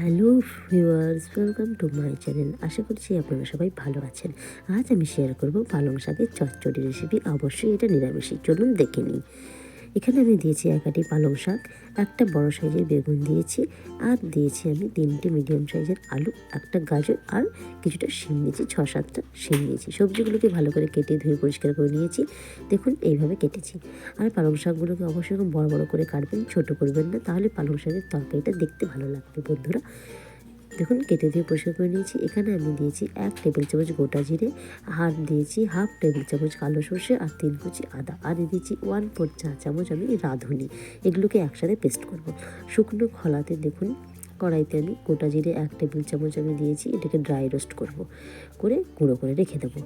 Hello viewers welcome to my channel আশা করছি আপনারা সবাই ভালো আছেন। আজ আমি শেয়ার করব পালং শাকের চচ্চড়ি রেসিপি অবশ্যই এটা নিরামিষের চলুন দেখে নিই। এখানে আমি দিয়েছি একাটি পালং শাক, একটা বড় সাইজের বেগুন দিয়েছি, আর দিয়েছি আমি তিনটে মিডিয়াম সাইজের আলু, একটা গাজর, আর কিছুটা শিম নিয়েছি, ছ সাতটা শিম নিয়েছি। সবজিগুলোকে ভালো করে কেটে ধুয়ে পরিষ্কার করে নিয়েছি। দেখুন, এইভাবে কেটেছি। আর পালং শাকগুলোকে অবশ্যই বড় বড় করে কাটবেন, ছোট করবেন না, তাহলে পালং শাকের তরকারিটা দেখতে ভালো লাগবে, বন্ধুরা। দেখুন, কেটে দিয়ে পরিষ্কার করে নিয়েছি। এখানে আমি দিয়েছি এক টেবিল চামচ গোটা জিরে আর দিয়েছি হাফ টেবিল চামচ কালো সর্ষে আর তিন কুচি আদা। আর দিয়েছি ওয়ান ফোর চা চামচ আমি রাঁধুনি। এগুলোকে একসাথে পেস্ট করব। শুকনো খলাতে দেখুন, কড়াইতে আমি গোটা জিরে এক টেবিল চামচ আমি দিয়েছি, এটাকে ড্রাই রোস্ট করব। করে গুঁড়ো করে রেখে দেবো।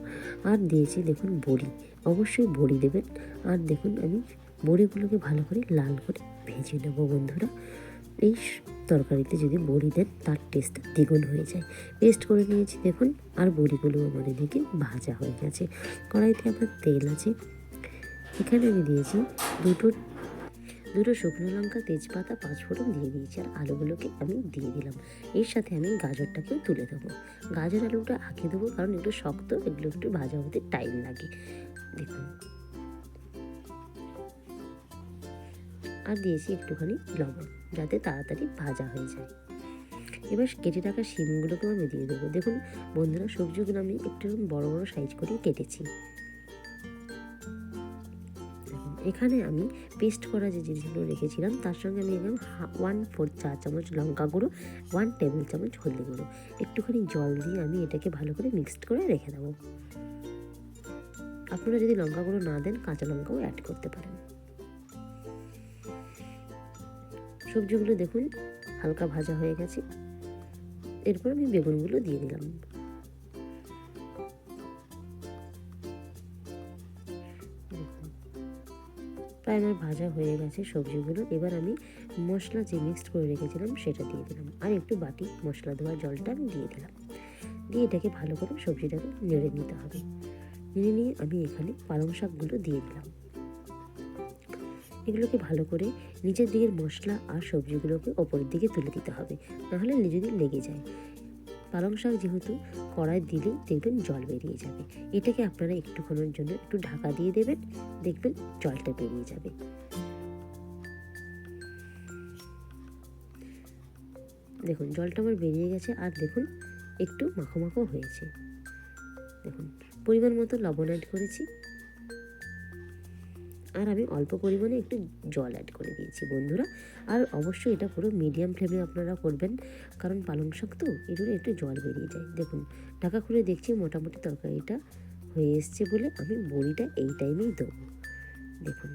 আর দিয়েছি দেখুন, বড়ি। অবশ্যই বড়ি দেবেন। আর দেখুন, আমি বড়িগুলোকে ভালো করে লাল করে ভেজে নেব বন্ধুরা। এই তরকারিতে যদি বড়ি দেন, তার টেস্ট দ্বিগুণ হয়ে যায়। পেস্ট করে নিয়েছি, দেখুন, আর বড়িগুলো আমার এদিকে ভাজা হয়ে গেছে। কড়াইতে আমার তেল আছে। এখানে আমি দিয়েছি দুটো দুটো শুকনো লঙ্কা, তেজপাতা পাঁচ ফোড়ন দিয়ে দিয়েছি। আর আলুগুলোকে আমি দিয়ে দিলাম। এর সাথে আমি গাজরটাকেও তুলে দেবো। গাজর আলুটা আঁকে দেবো, কারণ একটু শক্ত, এগুলো একটু ভাজা হতে টাইম লাগে। দেখুন। আর দিয়েছি একটুখানি লবণ, যাতে তাড়াতাড়ি ভাজা হয়ে যায়। এবার কেটে রাখা শিমগুলোকেও আমি দিয়ে দেবো। দেখুন বন্ধুরা, সবজিগুলো আমি একটু বড় বড় সাইজ করে কেটেছি। এখানে আমি পেস্ট করা যে জিনিসগুলো রেখেছিলাম, তার সঙ্গে আমি এলাম ওয়ান ফোর চা চামচ লঙ্কা গুঁড়ো ওয়ান টেবিল চামচ হলদি গুঁড়ো। একটুখানি জল দিয়ে আমি এটাকে ভালো করে মিক্সড করে রেখে দেবো। আপনারা যদি লঙ্কা গুঁড়ো না দেন, কাঁচা লঙ্কাও অ্যাড করতে পারেন। সবজিগুলো দেখুন, হালকা ভাজা হয়ে গেছে। এরপর আমি বেগুনগুলো দিয়ে দিলাম। প্রায় আমার ভাজা হয়ে গেছে সবজিগুলো। এবার আমি মশলা যে মিক্সড করে রেখেছিলাম, সেটা দিয়ে দিলাম। আর একটু বাটি মশলা ধোয়া জলটা আমি দিয়ে দিলাম। দিয়ে এটাকে ভালো করে সবজিটাকে নেড়ে নিতে হবে। নেড়ে নিয়ে আমি এখানে পালং শাকগুলো দিয়ে দিলাম। এগুলোকে ভালো করে নিচের দিকের মশলা আর সবজিগুলোকে ওপরের দিকে তুলে দিতে হবে, নাহলে যদি লেগে যায়। পালং শাক যেহেতু কড়াই দিলেই দেখবেন জল বেরিয়ে যাবে। এটাকে আপনারা একটুক্ষণের জন্য একটু ঢাকা দিয়ে দেবেন, দেখবেন জলটা বেরিয়ে যাবে। দেখুন, জলটা আমার বেরিয়ে গেছে আর দেখুন, একটু মাখো মাখো হয়েছে। দেখুন, পরিমাণ মতো লবণ অ্যাড করেছি। আর আমি অল্প পরিমাণে একটু জল অ্যাড করে দিয়েছি বন্ধুরা। আর অবশ্যই এটা পুরো মিডিয়াম ফ্লেমে আপনারা করবেন, কারণ পালং শাক তো এগুলো একটু জল বেরিয়ে যায়। দেখুন, ঢাকা খুলে দেখছি মোটামুটি তরকারিটা হয়ে এসছে বলে আমি বড়িটা এই টাইমেই দেবো। দেখুন,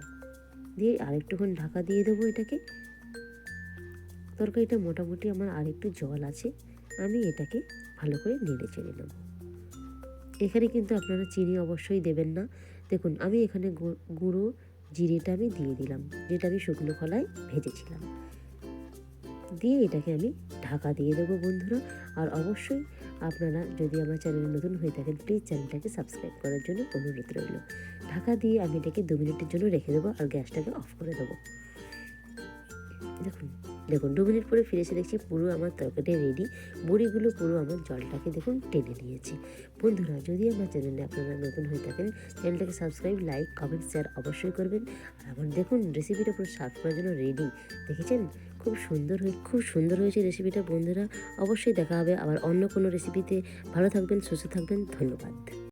দিয়ে আরেকটুক্ষণ ঢাকা দিয়ে দেবো এটাকে। তরকারিটা মোটামুটি আমার আরেকটু জল আছে, আমি এটাকে ভালো করে নেড়ে চেড়ে নেব। এখানে কিন্তু আপনারা চিনি অবশ্যই দেবেন না। দেখুন, আমি এখানে গুঁড়ো জিরেটা আমি দিয়ে দিলাম। যেটা আমি শুকনো কলায় ভেজেছিলাম। দিয়ে এটাকে আমি ঢাকা দিয়ে দেবো বন্ধুরা। আর অবশ্যই আপনারা যদি আমার চ্যানেলে নতুন হয়ে থাকেন প্লিজ চ্যানেলটাকে সাবস্ক্রাইব করার জন্য অনুরোধ রইল। ঢাকা দিয়ে আমি এটাকে দু মিনিটের জন্য রেখে দেবো আর গ্যাসটাকে অফ করে দেবো। দেখুন দেখুন, দু মিনিট পরে ফিরে এসে দেখছি পুরো আমার তরকারি রেডি বড়িগুলো পুরো আমার জলটাকে দেখুন টেনে নিয়েছি। বন্ধুরা, যদি আমার চ্যানেলে আপনারা নতুন হয়ে থাকেন, চ্যানেলটাকে সাবস্ক্রাইব লাইক কমেন্ট শেয়ার অবশ্যই করবেন। আর আমার দেখুন রেসিপিটা পুরো সার্ভ করার জন্য রেডি দেখেছেন? খুব সুন্দর হয়ে, খুব সুন্দর হয়েছে রেসিপিটা বন্ধুরা। অবশ্যই দেখা হবে আবার অন্য কোনো রেসিপিতে ভালো থাকবেন, সুস্থ থাকবেন, ধন্যবাদ।